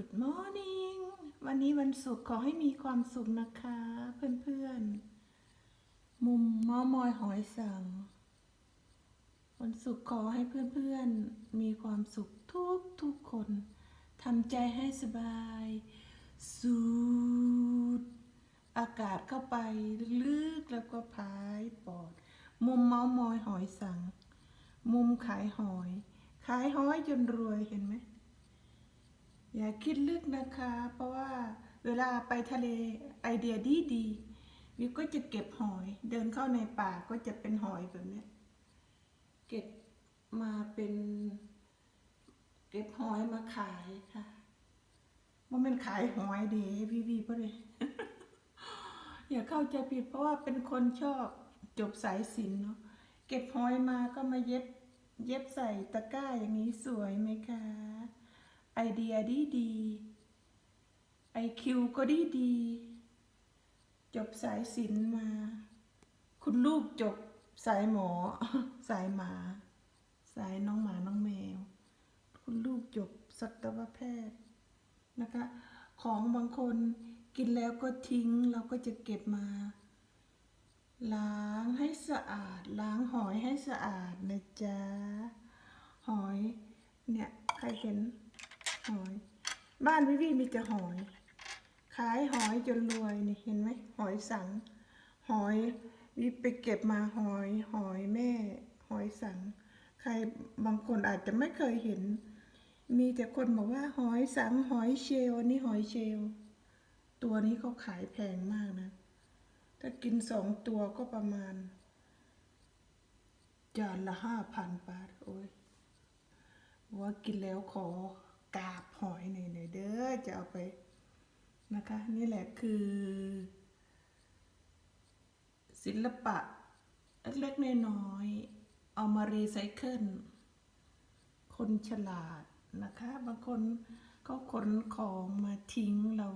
Good morning วันนี้วันศุกร์ขอให้มีความสุขนะคะ เพื่อนๆ มุมเมามอยหอยสัง วันศุกร์ขอให้เพื่อนๆ มีความสุขทุกทุกคนทำใจให้สบาย สูดอากาศเข้าไปลึกๆแล้วก็พายปอด มุมเมามอยหอยสัง มุมขายหอย ขายหอยจนรวยเห็นไหม อย่าคิดลึกนะคะ เพราะว่าเวลาไปทะเลไอเดียดีดีวิวก็จะเก็บหอย เดินเข้าในป่าก็จะเป็นหอยแบบนี้เก็บมาเป็น เก็บหอยมาขายค่ะว่ามันขายหอยดีพี่วีปะเลยอย่าเข้าใจผิดเพราะว่าเป็นคนชอบจบสายสินเนาะเก็บหอยมาก็มาเย็บ เย็บใส่ตะกร้าอย่างนี้สวยไหมคะ ไอเดียดีดีไอคิวก็ดีดี จบสายศิลป์มา คุณลูกจบสายหมอ สายหมา สายน้องหมาน้องแมว คุณลูกจบสัตวแพทย์นะคะ ของบางคนกินแล้วก็ทิ้งเราก็จะเก็บมา ล้างให้สะอาด ล้างหอยให้สะอาดนะจ๊ะ หอยเนี่ยใครเห็น บ้านวิวีมีแต่หอย ขายหอยจนรวยนี่เห็นไหมหอยสัง หอยวิไปเก็บมาหอยหอยแม่ หอยสัง ใครบางคนอาจจะไม่เคยเห็น มีแต่คนบอกว่าหอยสังหอยเชลนี่หอยเชลตัวนี้เขาขายแพงมากนะ ถ้ากินสองตัวก็ประมาณ จานละห้าพันบาทโอ้ยว่ากินแล้วขอ กาบหอยหน่อยเด้อจะเอาไปนะคะ นี่แหละคือ ศิลปะเล็กๆน้อยๆเอามารีไซเคิลคนฉลาดนะคะบางคนเขาขนของมาทิ้งเรา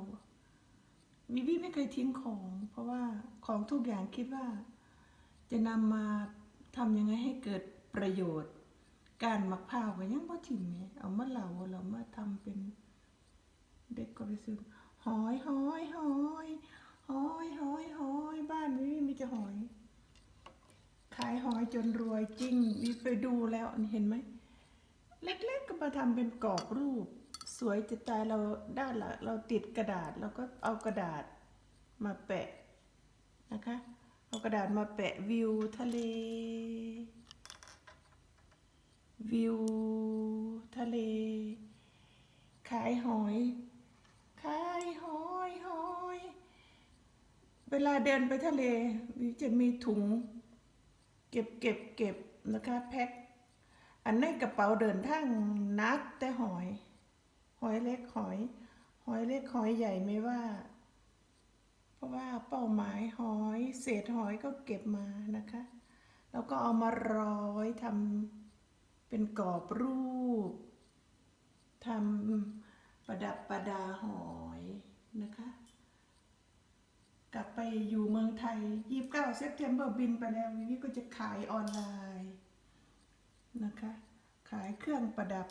วิวิไม่เคยทิ้งของ เพราะว่าของทุกอย่างคิดว่า จะนำมาทำยังไงให้เกิดประโยชน์ การมักพร้าวก็ยังบ่ถิ่มแหมเอามาเหลาเรามาทำเป็นเด็กก็ไปซื้อหอยหอยหอยหอยหอยหอยบ้านนี้มีแต่หอย ขายหอยจนรวยจริงมีไปดูแล้วเห็นไหมเล็กๆก็มาทำเป็นกรอบรูป สวยจะตายเราด้านหละเราติดกระดาษแล้วก็เอากระดาษมาแปะนะคะ เอากระดาษมาแปะวิวทะเล ลาเดินไปทะเลวิจะมีถุง เก็บเก็บเก็บนะคะแพ็คอันในกระเป๋าเดินทางนักแต่หอย หอยเล็กหอย หอยเล็กหอยใหญ่ไม่ว่า เพราะว่าเป้าหมายหอยเศษหอยก็เก็บมานะคะ แล้วก็เอามาร้อยทำเป็นกรอบรูปทำประดับประดาหอยนะคะ กลับไปอยู่เมืองไทย 29 เซปเทมเบอร์บินไปแล้ววิวิก็จะขายออนไลน์นะคะ ขายเครื่องประดับ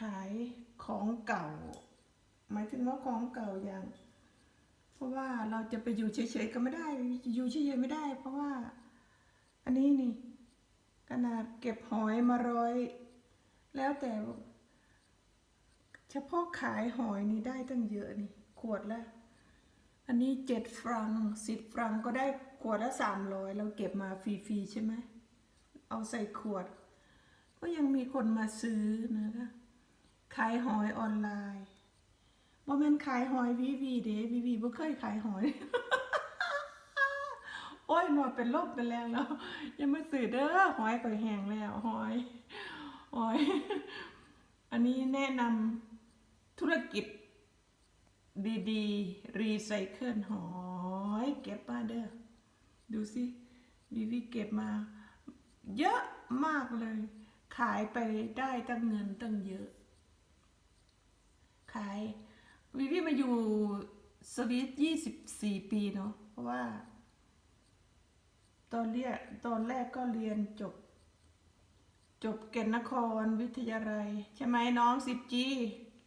ขายของเก่า หมายถึงว่าของเก่าอย่าง เพราะว่าเราจะไปอยู่เฉยๆก็ไม่ได้ อยู่เฉยๆไม่ได้ เพราะว่า อันนี้นี่ ขนาดเก็บหอยมาร้อย แล้วแต่ เฉพาะขายหอยนี่ได้ตั้งเยอะนี่ ขวดละ อันนี้เจ็ดฟรังสิบฟรังก็ได้ขวดละสามร้อยเราเก็บมาฟรีๆใช่ไหม เอาใส่ขวด ก็ยังมีคนมาซื้อนะคะขายหอยออนไลน์บ่แม่นขายหอยวีวีเด้วีวีบ่เคยขายหอย โอ้ยหนวดเป็นลบเป็นแรงแล้ว ยังมาซื้อเด้อหอยก็แห้งแล้วหอยหอย อันนี้แนะนำธุรกิจ ดีๆ รีไซเคิลหอยเก็บมาเด้อดูสิวิวิเก็บมา เยอะมากเลย ขายไปได้ตั้งเงินตั้งเยอะ ขายวิวิมาอยู่สวิตยี่สิบสี่ปีเนาะเพราะว่า ตอนเรียนตอนแรกก็เรียนจบ จบเกณฑ์นครวิทยาลัย ใช่ไหมน้องสิบจี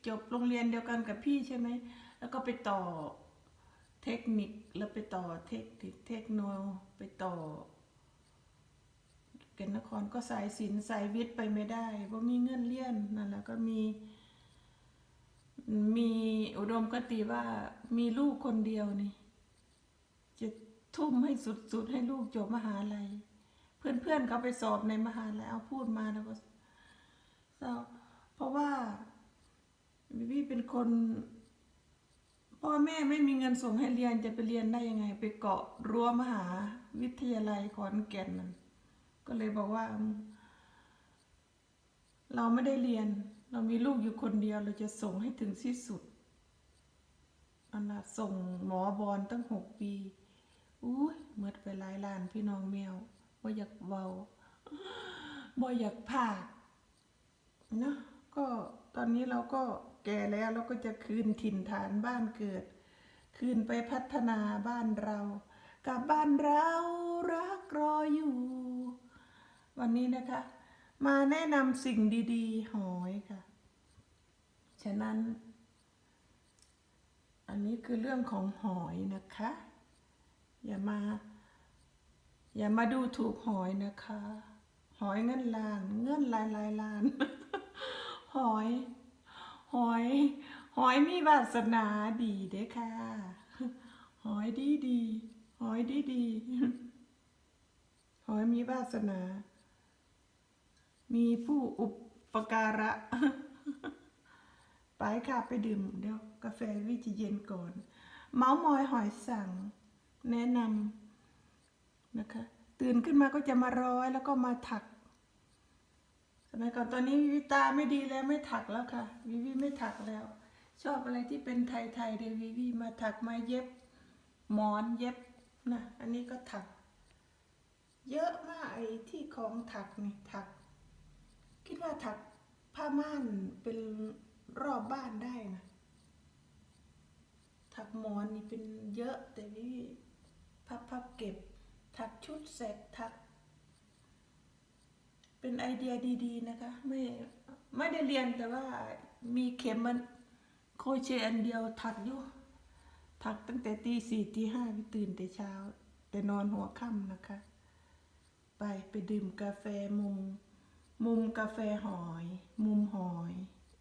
จบโรงเรียนเดียวกันกับพี่ใช่ไหม แล้วก็ไปต่อเทคนิคแล้วไปต่อเทคนิคเทคโนไปต่อเกณฑ์นครก็สายศิลป์สายวิทย์ไปไม่ได้เพราะมีเงินเลี้ยนนั่นแหละก็มี มีอุดมคติว่ามีลูกคนเดียวนี่ จะทุ่มให้สุดๆให้ลูกจบมหาลัย เพื่อนๆเขาไปสอบในมหาลัยเอาพูดมาแล้วก็เศร้าเพราะว่าวิวีเป็นคน พ่อแม่ไม่มีเงินส่งให้เรียนจะไปเรียนได้ยังไง ไปเกาะรั้วมหาวิทยาลัยขอนแก่นนั่นก็เลยบอกว่า เราไม่ได้เรียน เรามีลูกอยู่คนเดียวเราจะส่งให้ถึงที่สุดอันน่ะส่งหมอบอลตั้งหกปีอุ้ยเมื่อไปหลายล้านพี่น้องแมวบ่อยากเบาบ่อยากพากเนาะก็ตอนนี้เราก็ แก่แล้วเราก็จะคืนถิ่นฐานบ้านเกิด คืนไปพัฒนาบ้านเรากับบ้านเรารักรออยู่ วันนี้นะคะ มาแนะนำสิ่งดีๆ หอยค่ะ ฉะนั้น อันนี้คือเรื่องของหอยนะคะ อย่ามา อย่ามาดูถูกหอยนะคะ หอยเงินล้าน เงินหลายหลายล้าน หอย หอย หอยมีวาสนาดีเด้อค่ะ หอยดีดีหอยดีดีหอยมีวาสนา มีผู้อุปการะไปค่ะไปดื่มเดี๋ยวกาแฟวิจะเย็นก่อน เมาส์มอยหอยสั่ง แนะนำนะคะ ตื่นขึ้นมาก็จะมาร้อยแล้วก็มาถัก สมัยก่อนตอนนี้วิวิตาไม่ดีแล้วไม่ถักแล้วค่ะ วิวิไม่ถักแล้ว ชอบอะไรที่เป็นไทยๆเดยววิวิมาถักมาเย็บหมอนเย็บนะอันนี้ก็ถัก เยอะมากไอ้ที่ของถักนี่ถัก คิดว่าถักผ้าม่านเป็นรอบบ้านได้นะถักหมอนนี่เป็นเยอะแต่วิพับพับเก็บ ถักชุดเสร็จถัก เป็นไอเดียดีๆนะคะ ไม่ไม่ได้เรียนแต่ว่ามีเข็มมันโครเชอันเดียวถักอยู่ถักตั้งแต่ตีสี่ตีห้าตื่นแต่เช้า แต่นอนหัวค่ำนะคะ ไปไปดื่มกาแฟมุม มุมกาแฟหอย มุมหอย